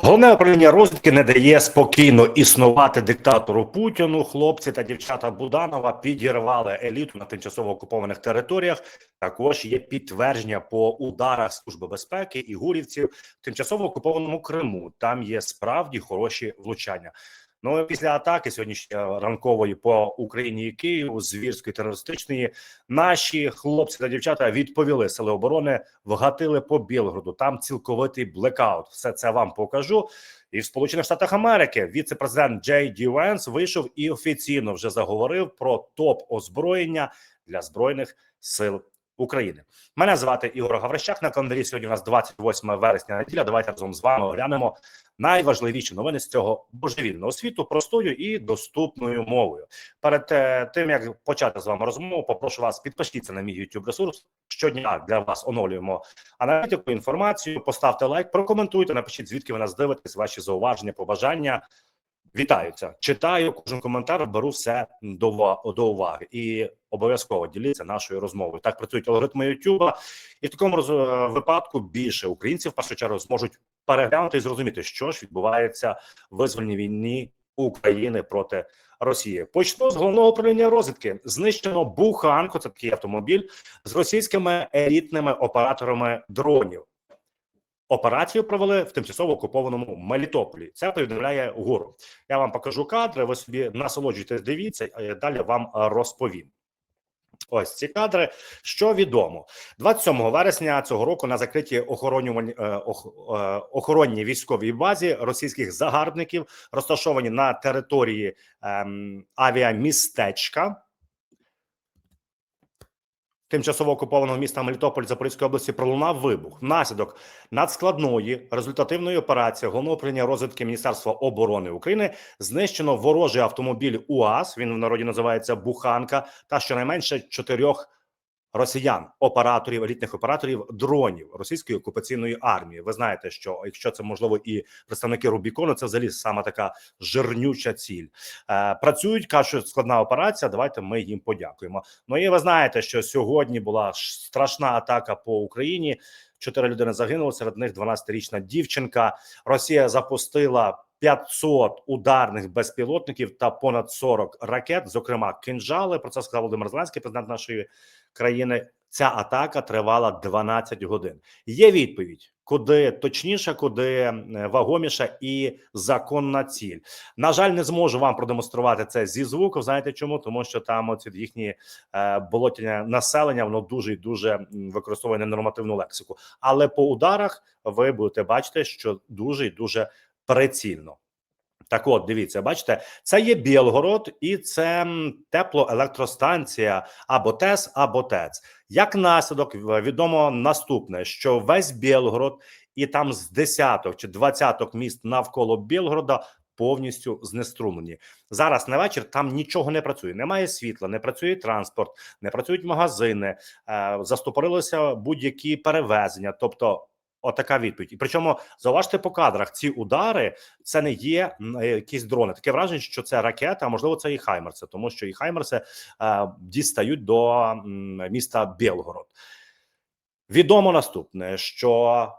Головне управління розвідки не дає спокійно існувати диктатору Путіну. Хлопці та дівчата Буданова підірвали еліту на тимчасово окупованих територіях. Також є підтвердження по ударах служби безпеки і гурівців в тимчасово окупованому Криму. Там є справді хороші влучання. Ну після атаки сьогоднішньої ранкової по Україні і Києву, звірської терористичної, наші хлопці та дівчата відповіли сили оборони, вгатили по Білгороду. Там цілковитий блекаут. Все це вам покажу. І в Сполучених Штатах Америки віце-президент Джей Ді Венс вийшов і офіційно вже заговорив про топ озброєння для збройних сил України. Мене звати Ігор Гаврищак. На календарі сьогодні у нас 28 вересня неділя. Давайте разом з вами оглянемо найважливіші новини з цього божевільного світу простою і доступною мовою. Перед е, тим як почати з вами розмову, попрошу вас підпишіться на мій YouTube ресурс. Щодня для вас оновлюємо аналітику, інформацію. Поставте лайк, прокоментуйте, напишіть звідки ви нас дивитесь, ваші зауваження, побажання. Вітаються, читаю кожен коментар, беру все до, до уваги і обов'язково діліться нашою розмовою. Так працюють алгоритми Ютуба, і в такому роз- е, випадку більше українців в першу чергу зможуть переглянути і зрозуміти, що ж відбувається в визвольній війні України проти Росії. Почну з головного управління розвідки. Знищено буханку. Це такий автомобіль з російськими елітними операторами дронів. Операцію провели в тимчасово окупованому Мелітополі. Це повідомляє ГУР. Я вам покажу кадри. Ви собі насолоджуйтесь, дивіться, а я далі вам е, розповім. Ось ці кадри. Що відомо, 27 вересня цього року на закритій охоронювань- е, е, охоронній військовій базі російських загарбників, розташовані на території ем, авіамістечка. Тимчасово окупованого міста Мелітополь Запорізької області пролунав вибух. Внаслідок надскладної результативної операції головного управління розвідки Міністерства оборони України знищено ворожий автомобіль УАЗ. Він в народі називається Буханка, та щонайменше чотирьох росіян, операторів, елітних операторів дронів російської окупаційної армії. Ви знаєте, що якщо це можливо і представники Рубікону, це взагалі саме така жирнюча ціль. Е, працюють, кажуть, складна операція. Давайте ми їм подякуємо. Ну і ви знаєте, що сьогодні була страшна атака по Україні. Чотири людини загинули, серед них 12-річна дівчинка. Росія запустила 500 ударних безпілотників та понад 40 ракет, зокрема кинжали. Про це сказав Володимир Зеленський, президент нашої країни. Ця атака тривала 12 годин. Є відповідь, куди точніше, куди вагоміша і законна ціль. На жаль, не зможу вам продемонструвати це зі звуку. Знаєте чому? Тому що там оці їхні е, болотяне населення воно дуже і дуже використовує ненормативну лексику. Але по ударах ви будете бачити, що дуже і дуже прицільно. Так, от дивіться, бачите, це є Білгород, і це теплоелектростанція або ТЕС, або ТЕЦ. Як наслідок відомо наступне, що весь Білгород і там з десяток чи двадцяток міст навколо Білгорода повністю знеструмлені. Зараз на вечір там нічого не працює. Немає світла, не працює транспорт, не працюють магазини, е, застопорилися будь-які перевезення. Тобто, отака відповідь. І причому зауважте по кадрах ці удари. Це не є е, якісь дрони. Таке враження, що це ракета, а можливо, це і Хаймерси, тому що і Хаймерси е, дістають до міста Білгород. Відомо наступне, що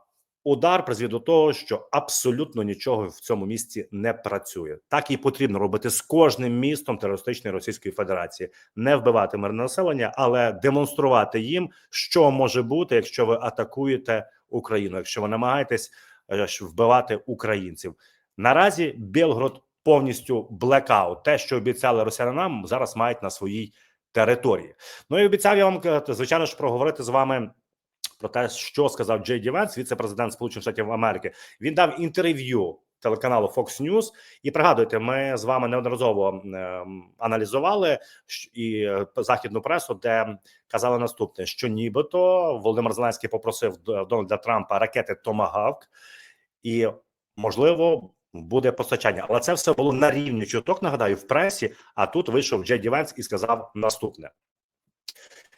удар призвів до того, що абсолютно нічого в цьому місці не працює. Так і потрібно робити з кожним містом терористичної Російської Федерації, не вбивати мирне населення, але демонструвати їм, що може бути, якщо ви атакуєте Україну, якщо ви намагаєтесь е, вбивати українців. Наразі Білгород повністю блекаут. Те, що обіцяли росіянам, зараз мають на своїй території. Ну і обіцяв я вам е, звичайно ж проговорити з вами. Про те, що сказав Джей Ді Венс, віце-президент Сполучених Штатів Америки, він дав інтерв'ю телеканалу Fox News. І пригадуйте, ми з вами неодноразово ем, аналізували і е, західну пресу, де казали наступне: що нібито Володимир Зеленський попросив Дональда Трампа ракети Томагавк, і можливо буде постачання. Але це все було на рівні чуток. Нагадаю, в пресі. А тут вийшов Джей Ді Венс і сказав наступне.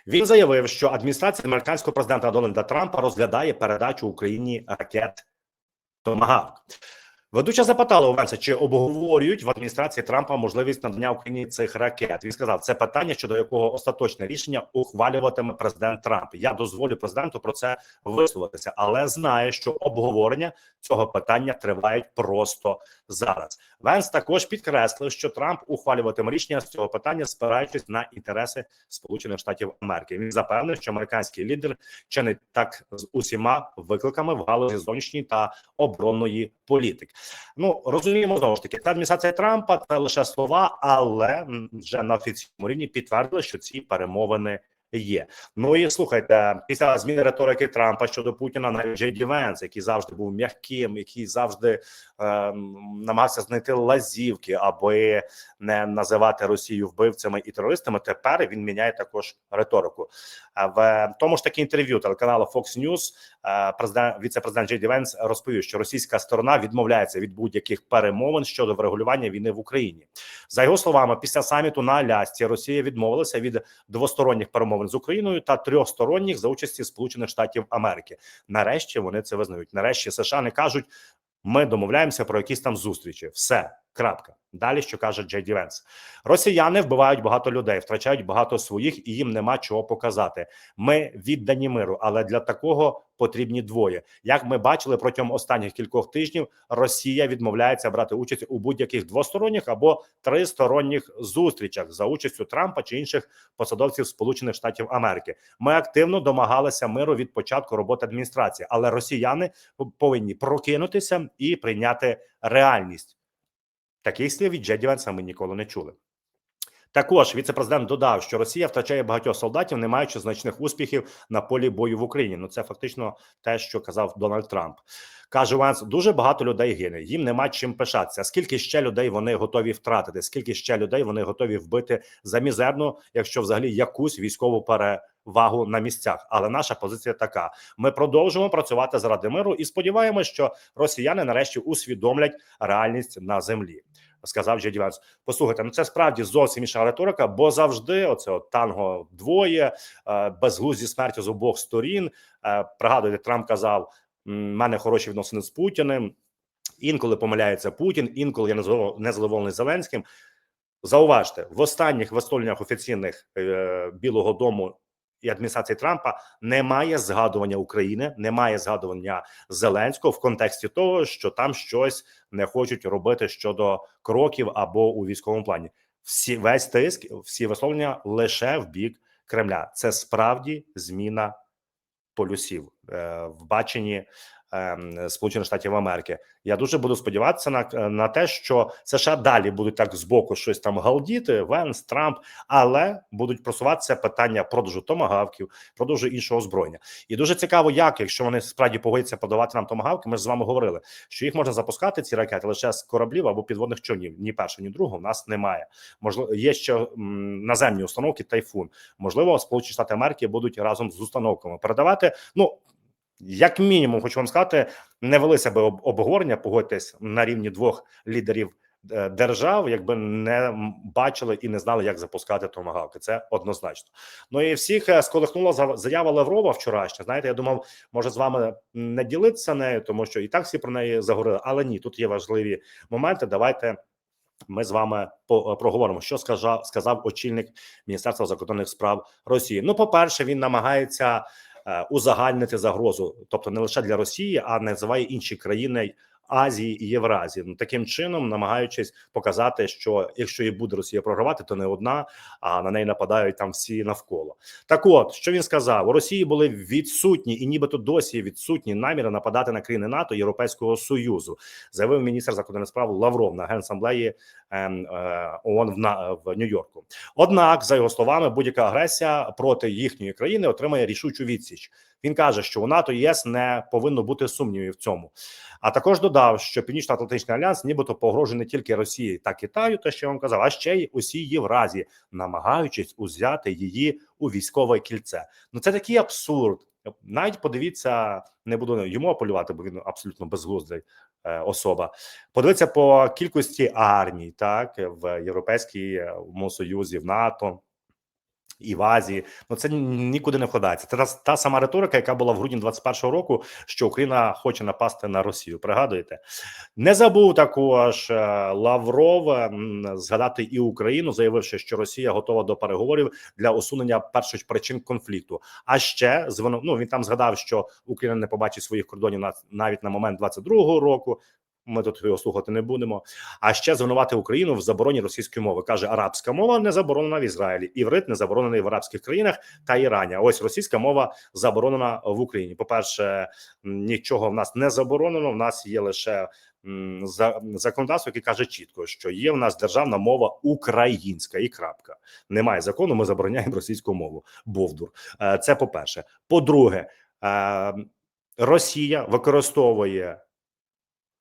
Він заявив, що адміністрація американського президента Дональда Трампа розглядає передачу Україні ракет Томагавк. Ведуча запитала у Венса, чи обговорюють в адміністрації Трампа можливість надання Україні цих ракет. Він сказав, це питання, щодо якого остаточне рішення ухвалюватиме президент Трамп. Я дозволю президенту про це висловитися, але знає, що обговорення цього питання тривають просто зараз. Венс також підкреслив, що Трамп ухвалюватиме рішення з цього питання, спираючись на інтереси Сполучених Штатів Америки. Він запевнив, що американський лідер чинить так з усіма викликами в галузі зовнішньої та оборонної політики. Ну розуміємо знову ж таки, та адміністрація Трампа це лише слова, але вже на офіційному рівні підтвердили, що ці перемовини. Є ну і слухайте, після зміни риторики Трампа щодо Путіна, навіть Джей Ді Венс, який завжди був м'яким, який завжди е, намагався знайти лазівки, аби не називати Росію вбивцями і терористами. Тепер він міняє також риторику. В тому ж таки інтерв'ю телеканалу Fox News е, президент віце-президент Джей Венс розповів, що російська сторона відмовляється від будь-яких перемовин щодо врегулювання війни в Україні. За його словами, після саміту на Алясці Росія відмовилася від двосторонніх перемовин з Україною та трьохсторонніх за участі Сполучених Штатів Америки. Нарешті вони це визнають. Нарешті США не кажуть. Ми домовляємося про якісь там зустрічі. Все крапка. Далі що каже Джей Ді Венс. Росіяни вбивають багато людей, втрачають багато своїх, і їм нема чого показати. Ми віддані миру, але для такого потрібні двоє. Як ми бачили протягом останніх кількох тижнів, Росія відмовляється брати участь у будь-яких двосторонніх або тристоронніх зустрічах за участю Трампа чи інших посадовців Сполучених Штатів Америки. Ми активно домагалися миру від початку роботи адміністрації, але росіяни повинні прокинутися і прийняти реальність. Таких слів від Джедіванса ми ніколи не чули. Також віце-президент додав, що Росія втрачає багатьох солдатів, не маючи значних успіхів на полі бою в Україні. Ну це фактично те, що казав Дональд Трамп. Каже Венс, дуже багато людей гине. Їм нема чим пишатися. Скільки ще людей вони готові втратити? Скільки ще людей вони готові вбити за мізерну, якщо взагалі якусь військову перевагу на місцях? Але наша позиція така: ми продовжуємо працювати заради миру і сподіваємося, що росіяни нарешті усвідомлять реальність на землі. Сказав Джеді Венс. Послухайте, ну це справді зовсім інша риторика, бо завжди оце от танго вдвоє, е, безглузді смерті з обох сторін. Е, Пригадуєте, Трамп казав: мене хороші відносини з Путіним. Інколи помиляється Путін, інколи я незадовол- незадоволений Зеленським. Зауважте, в останніх висловленнях офіційних е, Білого Дому і адміністрації Трампа немає згадування України, немає згадування Зеленського в контексті того, що там щось не хочуть робити щодо кроків або у військовому плані. Всі весь тиск, всі висловлення лише в бік Кремля. Це справді зміна полюсів е, в баченні Сполучених Штатів Америки. Я дуже буду сподіватися на, на те, що США далі будуть так збоку щось там галдіти, Венс, Трамп, але будуть просуватися питання продажу томагавків, продажу іншого озброєння. І дуже цікаво, як якщо вони справді погодяться подавати нам томагавки, ми ж з вами говорили, що їх можна запускати ці ракети лише з кораблів або підводних човнів. Ні першого, ні другого в нас немає. Можливо, є ще наземні установки Тайфун. Можливо, Сполучені Штати Америки будуть разом з установками передавати. Ну як мінімум, хочу вам сказати, не велися би обговорення, погодьтесь на рівні двох лідерів е, держав, якби не бачили і не знали, як запускати томагавки. Це однозначно. Ну і всіх е, сколихнула за- заява Лаврова вчорашня. Знаєте, я думав, може з вами не ділитися нею, тому що і так всі про неї заговорили. Але ні, тут є важливі моменти. Давайте. Ми з вами по- проговоримо, що сказав, сказав очільник Міністерства закордонних справ Росії. Ну, по-перше, він намагається е, узагальнити загрозу, тобто не лише для Росії, а називає інші країни Азії і Євразії. Ну таким чином, намагаючись показати, що якщо і буде Росія програвати, то не одна, а на неї нападають там всі навколо. Так, от що він сказав, у Росії були відсутні і нібито досі відсутні наміри нападати на країни НАТО Європейського союзу, заявив міністр закордонних справ Лавров на генасамблеї ем, е, ООН в, на, в Нью-Йорку. Однак, за його словами, будь-яка агресія проти їхньої країни отримає рішучу відсіч. Він каже, що у НАТО і ЄС не повинно бути сумнівів в цьому. А також додав, що Північно-Атлантичний альянс, нібито погрожує не тільки Росії та Китаю, те, що я вам казав, а ще й усій Євразії, намагаючись узяти її у військове кільце. Ну це такий абсурд. Навіть подивіться, не буду йому апелювати, бо він абсолютно безглуздий е, особа. Подивіться по кількості армій, так в Європейському Союзі, в НАТО. І в Азії. Ну це нікуди не вкладається. Це та, та сама риторика, яка була в грудні 21-го року, що Україна хоче напасти на Росію. Пригадуєте, не забув також е, Лавров згадати і Україну, заявивши, що Росія готова до переговорів для усунення перших причин конфлікту. А ще звину, ну він там згадав, що Україна не побачить своїх кордонів на навіть на момент 22-го року. Ми тут його слухати не будемо. А ще звинувати Україну в забороні російської мови. каже, арабська мова не заборонена в Ізраїлі, іврит не заборонений в арабських країнах та Ірані. Ось російська мова заборонена в Україні. По перше, нічого в нас не заборонено. В нас є лише за законодавство, яке каже чітко, що є в нас державна мова українська і крапка. Немає закону. Ми забороняємо російську мову. Бовдур. Е, Це по перше. По-друге, е, Росія використовує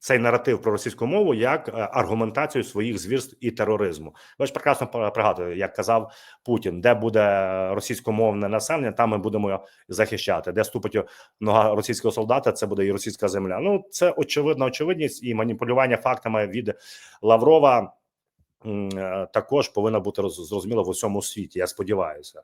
цей наратив про російську мову як е, аргументацію своїх звірств і тероризму. Ви ж прекрасно пригадуєте, як казав Путін, де буде російськомовне населення, там ми будемо захищати. Де ступить нога російського солдата, це буде і російська земля. Ну це очевидна очевидність і маніпулювання фактами від Лаврова. е, Також повинна бути роз- зрозуміла в усьому світі. Я сподіваюся,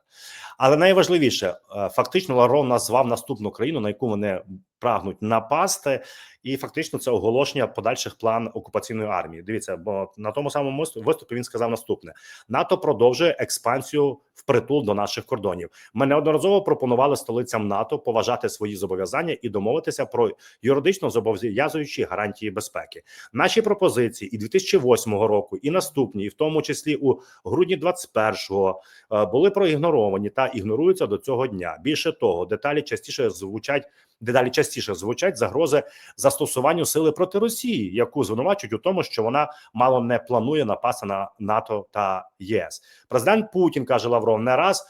але найважливіше, е, фактично, Лавров назвав наступну країну, на яку вони прагнуть напасти, і фактично це оголошення подальших план окупаційної армії. Дивіться, бо на тому самому виступ- виступі він сказав наступне: НАТО продовжує експансію впритул до наших кордонів. Ми неодноразово пропонували столицям НАТО поважати свої зобов'язання і домовитися про юридично зобов'язуючі гарантії безпеки. Наші пропозиції і 2008 року, і наступні, і в тому числі у грудні 21-го, е, були проігноровані та ігноруються до цього дня. Більше того, деталі частіше звучать дедалі частіше звучать загрози застосуванню сили проти Росії, яку звинувачують у тому, що вона мало не планує напасти на НАТО та ЄС. Президент Путін каже Лавров не раз.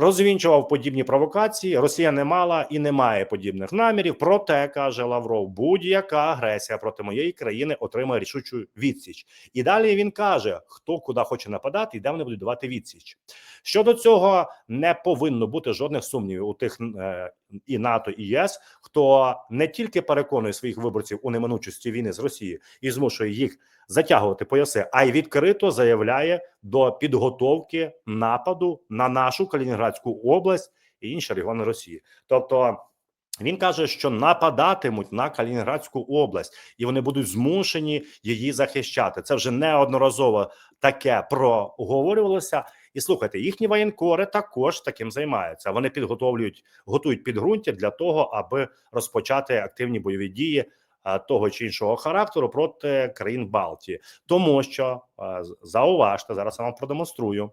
Розвінчував подібні провокації. Росія не мала і не має подібних намірів. Проте каже Лавров, будь-яка агресія проти моєї країни отримає рішучу відсіч. І далі він каже: хто куди хоче нападати, і де вони будуть давати відсіч. Щодо цього не повинно бути жодних сумнівів у тих е, і НАТО і ЄС, хто не тільки переконує своїх виборців у неминучості війни з Росією і змушує їх затягувати пояси, а й відкрито заявляє до підготовки нападу на нашу Калінінградську область і інші регіони Росії. Тобто він каже, що нападатимуть на Калінінградську область, і вони будуть змушені її захищати. Це вже неодноразово таке проговорювалося. І слухайте, їхні воєнкори також таким займаються. Вони підготовлюють, готують підґрунтя для того, аби розпочати активні бойові дії того чи іншого характеру проти країн Балтії, тому що зауважте зараз. Я вам продемонструю.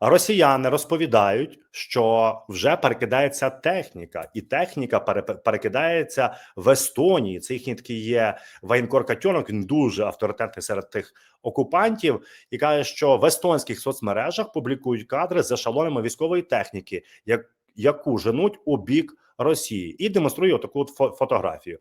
Росіяни розповідають, що вже перекидається техніка, і техніка пере- перекидається в Естонії. Це їхній такий є воєнкор Катьонок. Він дуже авторитетний серед тих окупантів, і каже, що в естонських соцмережах публікують кадри з ешелонами військової техніки, як, яку женуть у бік Росії, і демонструє таку от фотографію.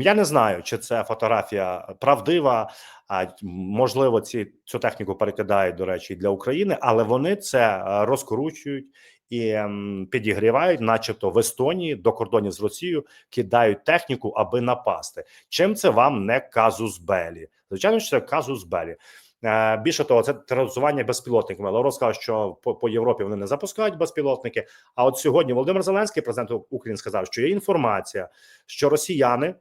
Я не знаю, чи це фотографія правдива. А можливо, ці цю техніку перекидають, до речі, для України, але вони це е, розкручують і ем, підігрівають, начебто в Естонії до кордонів з Росією кидають техніку, аби напасти. Чим це вам не казус белі? Звичайно, що це казус белі. Е, Більше того, це тероризування безпілотниками. Лавров сказав, що по, по Європі вони не запускають безпілотники. А от сьогодні Володимир Зеленський, президент України, сказав, що є інформація, що росіяни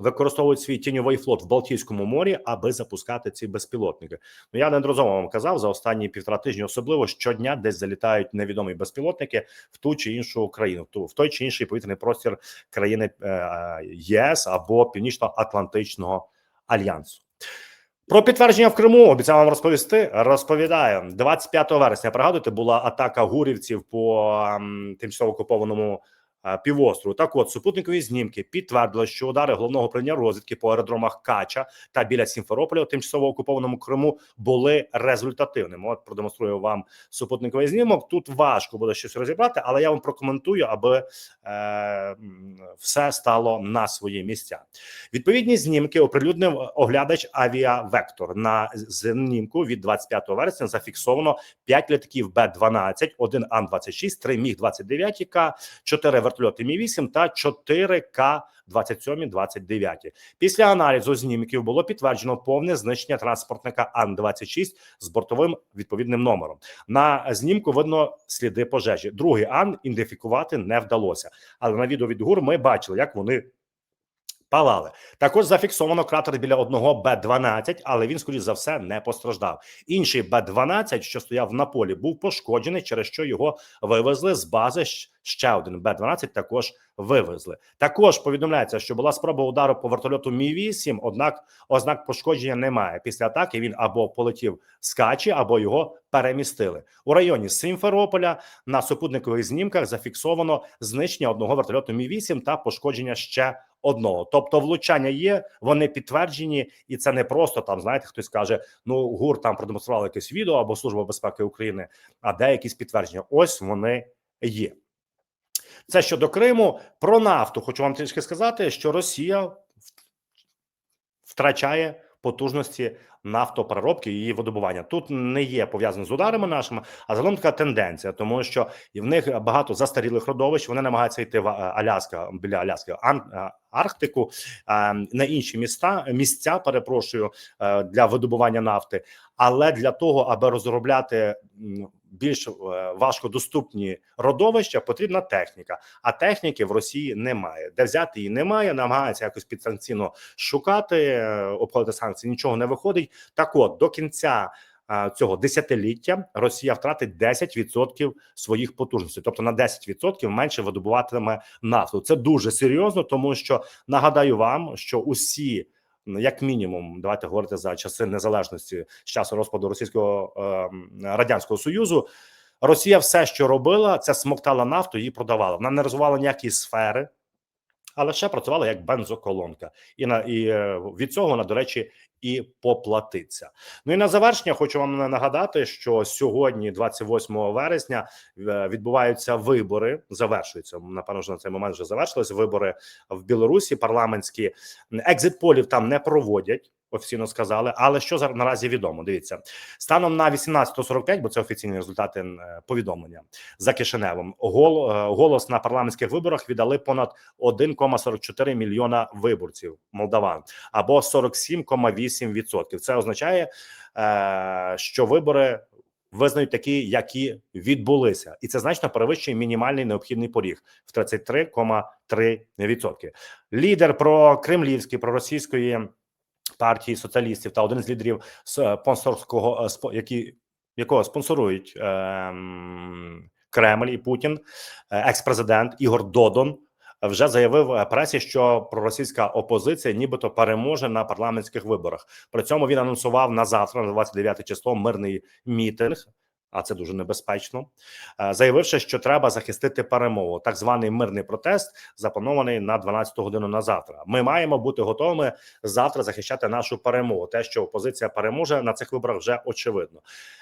використовують свій тіньовий флот в Балтійському морі, аби запускати ці безпілотники. Ну я неодноразово вам казав за останні півтора тижні, особливо щодня десь залітають невідомі безпілотники в ту чи іншу країну, в той чи інший повітряний простір країни е, ЄС або Північно-Атлантичного альянсу. Про підтвердження в Криму обіцяв вам розповісти. Розповідаю 25 вересня. Пригадуєте, була атака гурівців по ем, тимчасово окупованому е, півострову. Так, от супутникові знімки підтвердили, що удари головного управління розвідки по аеродромах Кача та біля Сімферополя у тимчасово окупованому Криму були результативними. От продемонструю вам супутниковий знімок. Тут важко буде щось розібрати, але я вам прокоментую, аби е, все стало на свої місця. Відповідні знімки оприлюднив оглядач авіавектор. На знімку від 25 вересня зафіксовано 5 літаків Б-12, 1 Ан-26, 3 Міг-29К, 4 вертольоти Мі 8 та 4 К 27 29 Після аналізу знімків було підтверджено повне знищення транспортника Ан 26 з бортовим відповідним номером. На знімку видно сліди пожежі. Другий Ан ідентифікувати не вдалося, але на відео від ГУР ми бачили, як вони палали. Також зафіксовано кратер біля одного Б-12, але він, скоріш за все, не постраждав. Інший Б-12, що стояв на полі, був пошкоджений, через що його вивезли з бази. Ще один Б-12 також вивезли. Також повідомляється, що була спроба удару по вертольоту Мі-8, однак ознак пошкодження немає. Після атаки він або полетів з Качі, або його перемістили. У районі Симферополя на супутникових знімках зафіксовано знищення одного вертольоту Мі-8 та пошкодження ще одного. Тобто, влучання є, вони підтверджені, і це не просто там. Знаєте, хтось каже: ну гур там продемонстрували якесь відео або служба безпеки України, а де якісь підтвердження? Ось вони є. Це щодо Криму. Про нафту хочу вам трішки сказати, що Росія втрачає потужності нафтопереробки і видобування. Тут не є пов'язано з ударами нашими, а загалом така тенденція, тому що в них багато застарілих родовищ. Вони намагаються йти в е, Аляска біля Аляски е, Арктику е, на інші міста місця. Перепрошую для видобування нафти, але для того, аби розробляти більш важкодоступні родовища, потрібна техніка. А техніки в Росії немає. Де взяти її немає, намагаються якось підсанкційно шукати, обходити санкції. Нічого не виходить. Так, от до кінця. Цього десятиліття Росія втратить 10% своїх потужностей, тобто на 10% менше видобуватиме нафту. Це дуже серйозно, тому що нагадаю вам, що усі як мінімум, давайте говорити за часи незалежності з часу розпаду російського е, радянського союзу. Росія все, що робила, це смоктала нафту, її продавала. Вона не розвивала ніякі сфери, але ще працювала як бензоколонка, і на і е, від цього вона, до речі, і поплатиться. Ну і на завершення хочу вам нагадати, що сьогодні, 28 вересня, е, відбуваються вибори. Завершуються напевно, ж на цей момент вже завершились вибори в Білорусі. Парламентські екзит-полів там не проводять. Офіційно сказали, але що наразі відомо? Дивіться станом на 18.45, бо це офіційні результати е, повідомлення за Кишиневом. Гол, е, голос на парламентських виборах віддали понад 1,44 мільйона виборців молдаван або 47,8%. Це означає, е, що вибори визнають такі, які відбулися, і це значно перевищує мінімальний необхідний поріг в 33,3%. Лідер про кремлівський проросійської партії соціалістів та один з лідерів спонсорського спо- які якого спонсорують ем, Кремль і Путін, е, екс-президент Ігор Додон. Вже заявив е, пресі, що проросійська опозиція, нібито переможе на парламентських виборах. При цьому він анонсував на завтра, на 29 число, мирний мітинг. А це дуже небезпечно, е, заявивши, що треба захистити перемогу. Так званий мирний протест запланований на 12 годину на завтра. Ми маємо бути готовими завтра захищати нашу перемогу. Те, що опозиція переможе на цих виборах, вже очевидно.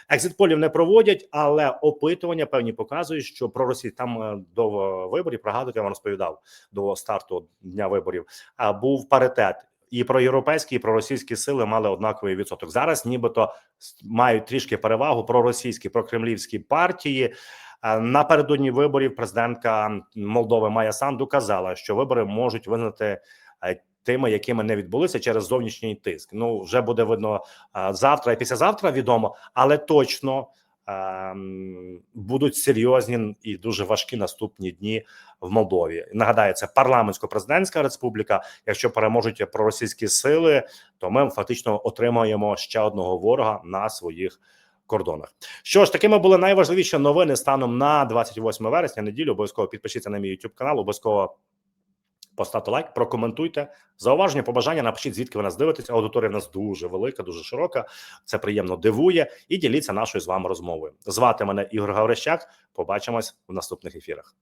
Екзит-полів не проводять, але опитування певні показують, що про Росію там е, до виборів пригадуєте, я вам розповідав до старту дня виборів. А був паритет. І про європейські, і про російські сили мали однаковий відсоток. Зараз нібито мають трішки перевагу про російські, про кремлівські партії. Е, Напередодні виборів президентка Молдови Майя Санду казала, що вибори можуть визнати е, тими, якими не відбулися через зовнішній тиск. Ну вже буде видно е, завтра і післязавтра відомо, але точно будуть серйозні і дуже важкі наступні дні в Молдові. Нагадаю, це парламентсько-президентська республіка. Якщо переможуть проросійські сили, то ми фактично отримаємо ще одного ворога на своїх кордонах. Що ж, такими були найважливіші новини станом на 28 вересня. Неділю обов'язково підпишіться на мій YouTube канал. Обов'язково поставте лайк, прокоментуйте. Зауваження, побажання. Напишіть, звідки ви нас дивитесь. Аудиторія в нас дуже велика, дуже широка. Це приємно дивує. І діліться нашою з вами розмовою. Звати мене Ігор Гаврищак. Побачимось в наступних ефірах.